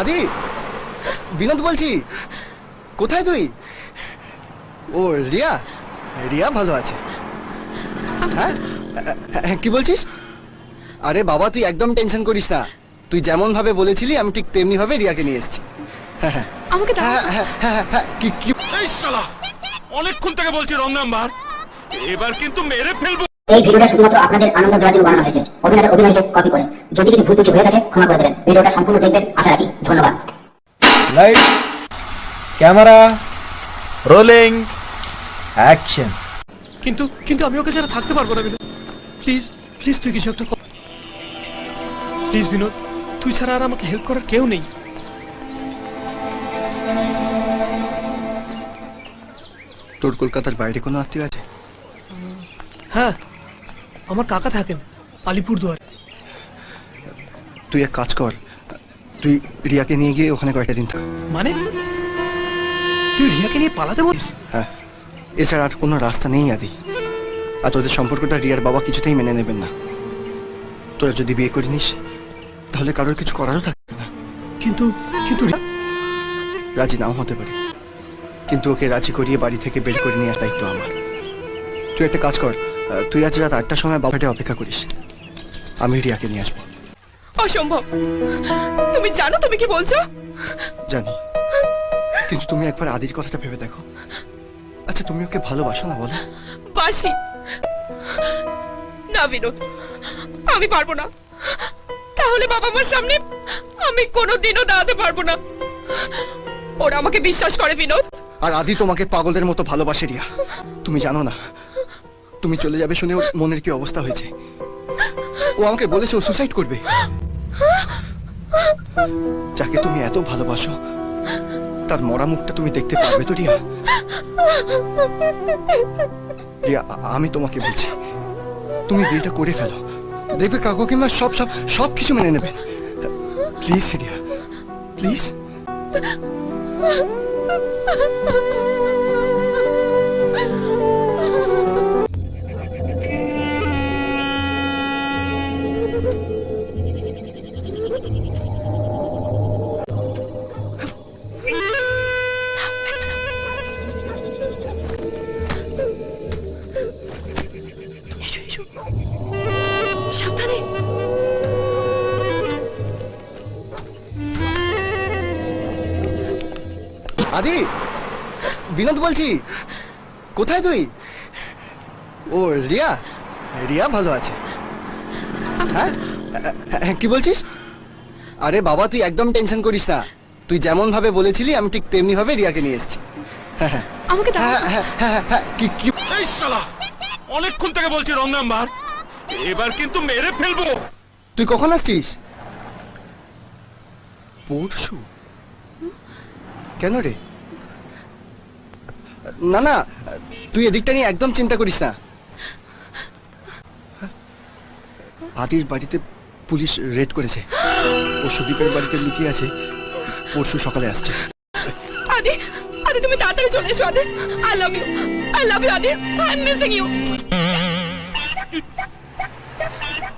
আদি বিনোদ বলছি। কোথায় তুই? ও রিয়া। রিয়া ভালো আছে। হ্যাঁ? হ্যাঁ, কি বলছিস? আরে বাবা তুই একদম টেনশন করিস না। তুই যেমন ভাবে বলেছিলি আমি ঠিক তেমনি ভাবে রিয়াকে নিয়ে এসেছি। হ্যাঁ হ্যাঁ। আমাকে হ্যাঁ হ্যাঁ হ্যাঁ হ্যাঁ কি কি? এই শালা অনেকক্ষণ থেকে বলছি রং নাম্বার। এবার কিন্তু মেরে ফেলব। এই ভিডিওটা শুধুমাত্র আপনাদের আনন্দ দেওয়ার জন্য বানানো হয়েছে। অভিনেতা অভিনয়কে কপি করে। যদি কিছু ভুল ত্রুটি হয়ে থাকে ক্ষমা করে দেবেন। ভিডিওটা সম্পূর্ণ দেখবেন। আশা রাখি ধন্যবাদ। লাইট ক্যামেরা রোলিং অ্যাকশন কিন্তু কিন্তু আমি ওকে ছাড়া থাকতে পারব না বিনোদ। প্লিজ প্লিজ তুই কিছু একটা কর। প্লিজ বিনোদ তুই ছাড়া আর আমাকে হেল্প করার কেউ নেই। তোর কলকাতার বাইরে কোনো আত্মীয় আছে? হ্যাঁ আমার কাকা থাকেন আলিপুরদুয়ার। তুই এক কাজ কর। তুই রিয়াকে নিয়ে গিয়ে ওখানে কয়েকটা দিন থাক। মানে? তুই রিয়াকে নিয়ে পালাতে বলিস? হ্যাঁ। এছাড়া আর কোনো রাস্তা নেই আদি। আর তোদের সম্পর্কটা রিয়ার বাবা কিছুতেই মেনে নেবেন না। তোরা যদি বিয়ে করে নিস তাহলে কারোর কিছু করারও থাকবে না কিন্তু কিন্তু রাজি নাও হতে পারে। কিন্তু ওকে রাজি করিয়ে বাড়ি থেকে বের করে নেওয়ার দায়িত্ব আমার। তুই একটা কাজ কর। তুই আজ রাত আটটার সময় বাবাটা অপেক্ষা করিস। আমি রিয়াকে নিয়ে আসব। অসম্ভব। তুমি জানো তুমি কি বলছো? জানি। কিন্তু তুমি একবার আদির কথাটা ভেবে দেখো। আচ্ছা তুমি ওকে ভালোবাসো না বলো? বাসি। না বিনোদ আমি পারব না। তাহলে বাবা মার সামনে আমি কোনোদিনও দাঁড়াতে পারব না। ওরা আমাকে বিশ্বাস করে বিনোদ। আর আদি তোমাকে পাগলের মতো ভালোবাসে রিয়া। তুমি জানো না। তুমি চলে যাবে শুনে ওর মনের কি অবস্থা হয়েছে? ও আমাকে বলেছে ও সুসাইড করবে। যাকে তুমি এত ভালোবাসো, তার মরা মুখটা তুমি দেখতে পারবে তো, রিয়া? রিয়া আমি তোমাকে বলছি, তুমি বিয়েটা করে ফেলো। দেখবে কাকু কিংবা সব সব সব কিছু মেনে নেবে। Please, Riya, please. আদি বিনোদ বলছি। কোথায় তুই? ও রিয়া। রিয়া ভালো আছে। হ্যাঁ? হ্যাঁ, কি বলছিস? আরে বাবা তুই একদম টেনশন করিস না। তুই যেমন ভাবে বলেছিলি আমি ঠিক তেমনি ভাবে রিয়াকে নিয়ে এসেছি। হ্যাঁ হ্যাঁ। আমাকে হ্যাঁ হ্যাঁ হ্যাঁ হ্যাঁ কি কি? এই শালা অনেকক্ষণ থেকে বলছি রং নাম্বার। এবার কিন্তু মেরে ফেলব। তুই কখন আসছিস? পরশু। কেন রে না না তুই এদিকটা নিয়ে একদম চিন্তা করিস না। আদির বাড়িতে পুলিশ রেড করেছে। ও সুদীপের বাড়িতে লুকিয়ে আছে। পরশু সকালে আসছে। আদি আদি তুমি তাড়াতাড়ি চলে এসো Adi. I love you I love you Adi. I am missing you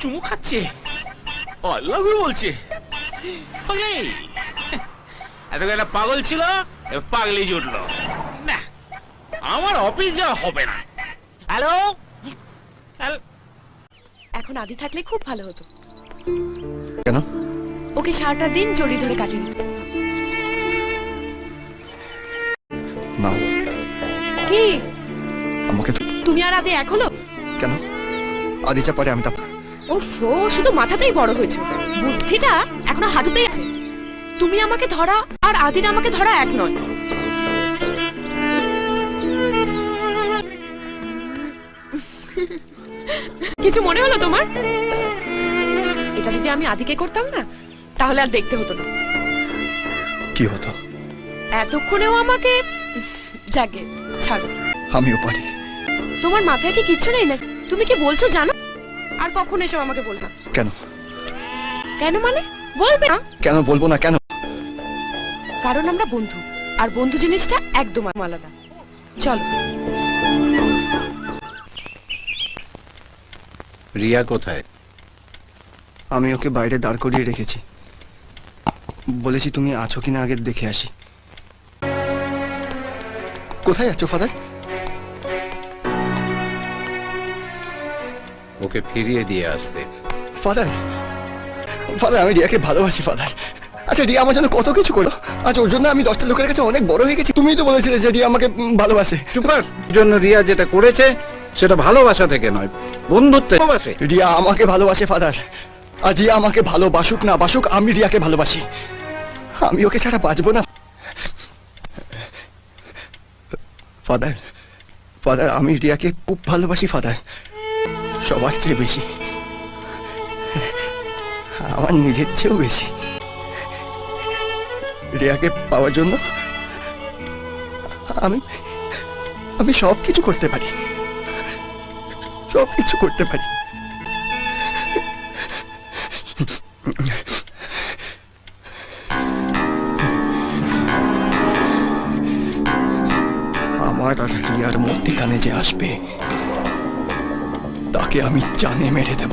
চুমু খাচ্ছে। আল্লাহ বলছে। ওকে এতক্ষণ একটা পাগল ছিল পাগলেই জুটলো। না আমার অফিস যাওয়া হবে না। হ্যালো? হ্যালো? এখন আদি থাকলে খুব ভালো হতো। কেন? ওকে সারাটা দিন জড়ি ধরে কাটিয়ে দিত। না। কি? আমাকে তুমি আর আদি এক হলো কেন? আদি যা পারে আমি তা ওফো শুধু মাথাতেই বড় হয়েছে। বুদ্ধিটা এখনও হাঁটুতেই আছে। তুমি আমাকে ধরা আর আদির আমাকে ধরা এক নয়। কিছু মনে হলো তোমার? এটা যদি আমি আদিকে করতাম না তাহলে আর দেখতে হতো না। কি হতো? এতক্ষণেও আমাকে জাগে ছাড়ো। আমিও পারি। তোমার মাথায় কি কিচ্ছু নেই না তুমি কি বলছো জানো? আর কখন এসব আমাকে বলবা কেন? কেন মানে? বলবে না। কেন বলব না? কেন? কারণ আমরা বন্ধু। আর বন্ধু জিনিসটা একদম আলাদা। চলো। রিয়া কোথায়? আমি ওকে বাইরে দাঁড় করিয়ে রেখেছি। বলেছি তুমি আছো কিনা আগে দেখে আসি। কোথায় আছো ফাদার? ওকে ফিরিয়ে দিয়ে আসতে। ফাদার ফাদার আমি রিয়াকে ভালোবাসি ফাদার। আচ্ছা রিয়া আমার জন্য কত কিছু করল? আচ্ছা ওর জন্য আমি দশটা লোকের কাছে অনেক বড় হয়ে গেছি। তুমিই তো বলেছিলে যে রিয়া আমাকে ভালোবাসে। চুপ কর। জন্য রিয়া যেটা করেছে সেটা ভালোবাসা থেকে নয় বন্ধুত্ব ভালোবাসে। রিয়া আমাকে ভালোবাসে ফাদার। আর রিয়া আমাকে ভালোবাসুক না বাসুক আমি রিয়াকে ভালোবাসি। আমি ওকে ছাড়া বাঁচবো না। ফাদার ফাদার আমি রিয়াকে খুব ভালোবাসি ফাদার। সবার চেয়ে বেশি। আমার নিজের চেয়েও বেশি। রিয়াকে পাওয়ার জন্য আমি আমি সব কিছু করতে পারি। সব কিছু করতে পারি। আমার আর রিয়ার মধ্যিখানে যে আসবে, তাকে আমি জানে মেরে দেব।